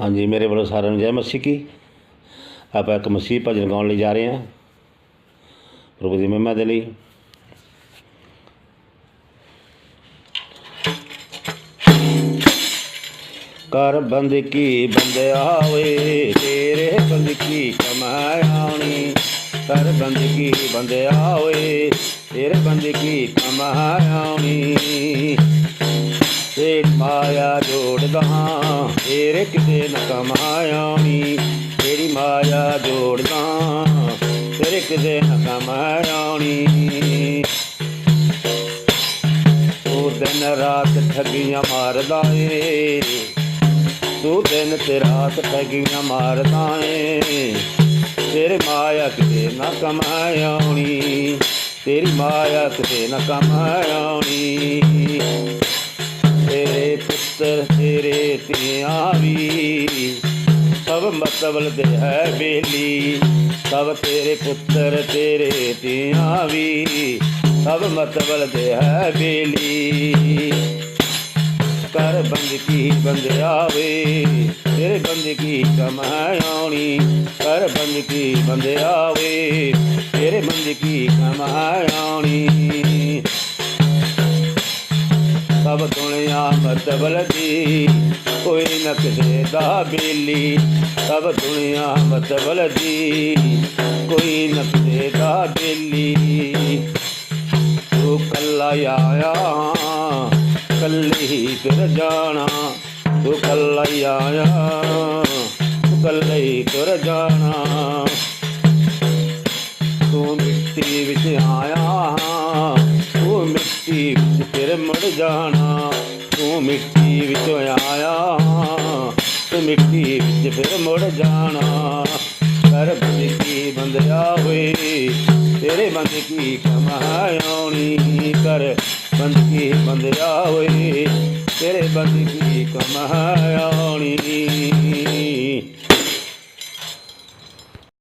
ਹਾਂਜੀ, ਮੇਰੇ ਵੱਲੋਂ ਸਾਰਿਆਂ ਨੂੰ ਜੈ ਮਸੀਹ ਕੀ। ਆਪਾਂ ਇੱਕ ਮਸੀਹ ਭਜਨ ਗਾਉਣ ਲਈ ਜਾ ਰਹੇ ਹਾਂ। ਪ੍ਰਭੂ ਦੀ ਮਹਿਮਾ ਦੇ ਲਈ। ਕਰ ਬੰਦਕੀ ਬੰਦਿਆ ਓਏ ਤੇਰੇ ਬੰਦ ਕੀ ਕਮਾਇਆਣੀ ਕਰ ਬੰਦ ਬੰਦਿਆ ਓਏ ਤੇਰੇ ਬੰਦ ਕੀ ਤੇ ਮਾਇਆ ਜੋੜ ਗਾਂ ਤੇਰੇ ਕਿਤੇ ਨ ਕਮਾਇਆਣੀ ਤੇਰੀ ਮਾਇਆ ਜੋੜਦਾ ਗਾਂ ਤੇਰੇ ਕਿਤੇ ਨ ਕਮਾਇਆਣੀ ਤੂੰ ਦਿਨ ਰਾਤ ਠੱਗੀਆਂ ਮਾਰਦਾ ਏ। ਤੂੰ ਦਿਨ ਤੇ ਰਾਤ ਠੱਗੀਆਂ ਮਾਰਦਾ ਏ। ਤੇਰੇ ਮਾਇਆ ਕਿਤੇ ਨਾ ਕਮਾਇਆਉਣੀ ਤੇਰੀ ਮਾਇਆ ਕਿਤੇ ਨਾ ਕਮਾਇਆਉਣੀ ਤੇਰੇ ਵੀ ਸਭ ਮਤਬਲ ਦੇ ਹੈ ਬੇਲੀ, ਸਭ ਤੇਰੇ ਪੁੱਤਰ, ਤੇਰੇ ਧੀਆਂ ਵੀ। ਸਭ ਮਤਵਲ ਦੇ ਹੈ ਬੇਲੀ। ਕਰ ਬੰਦ ਬੰਦਿਆਵੇ ਤੇਰੇ ਬੰਦ ਕੀ ਕਮਾਇਆਉਣੀ ਕਰ ਬੰਦ ਕੀ ਬੰਦਿਆ ਤੇਰੇ ਬੰਦ ਕੀ ਕਮਾਇਆਉਣੀ ਸਭ ਦੁਨੀਆ ਮਤਬਲ ਦੀ ਕੋਈ ਨਾ ਕਿਸੇ ਦਾ ਬੇਲੀ, ਸਭ ਦੁਨੀਆ ਮਤਬਲ ਦੀ ਕੋਈ ਨਾ ਕਿਸੇ ਦਾ ਬੇਲੀ। ਤੂੰ ਕੱਲਾ ਆਇਆ, ਕੱਲੇ ਹੀ ਫਿਰ ਜਾਣਾ। ਤੂੰ ਕੱਲਾ ਆਇਆ, ਤੂੰ ਕੱਲੇ ਹੀ ਫਿਰ ਜਾਣਾ। ਮਿੱਟੀ ਵਿੱਚ ਫਿਰ ਮੁੜ ਜਾਣਾ, ਤੂੰ ਮਿੱਟੀ ਵਿੱਚੋਂ ਆਇਆ ਤੂੰ ਮਿੱਟੀ ਵਿੱਚ ਫਿਰ ਮੁੜ ਜਾਣਾ। ਕਰ ਬੰਦਗੀ ਬੰਦਿਆ ਹੋਏ, ਤੇਰੇ ਬੰਦ ਕੀ ਕਮਾਇਆਉਣੀ ਕਰ ਬੰਦਗੀ ਬੰਦਿਆ ਹੋਏ, ਤੇਰੇ ਬੰਦ ਕੀ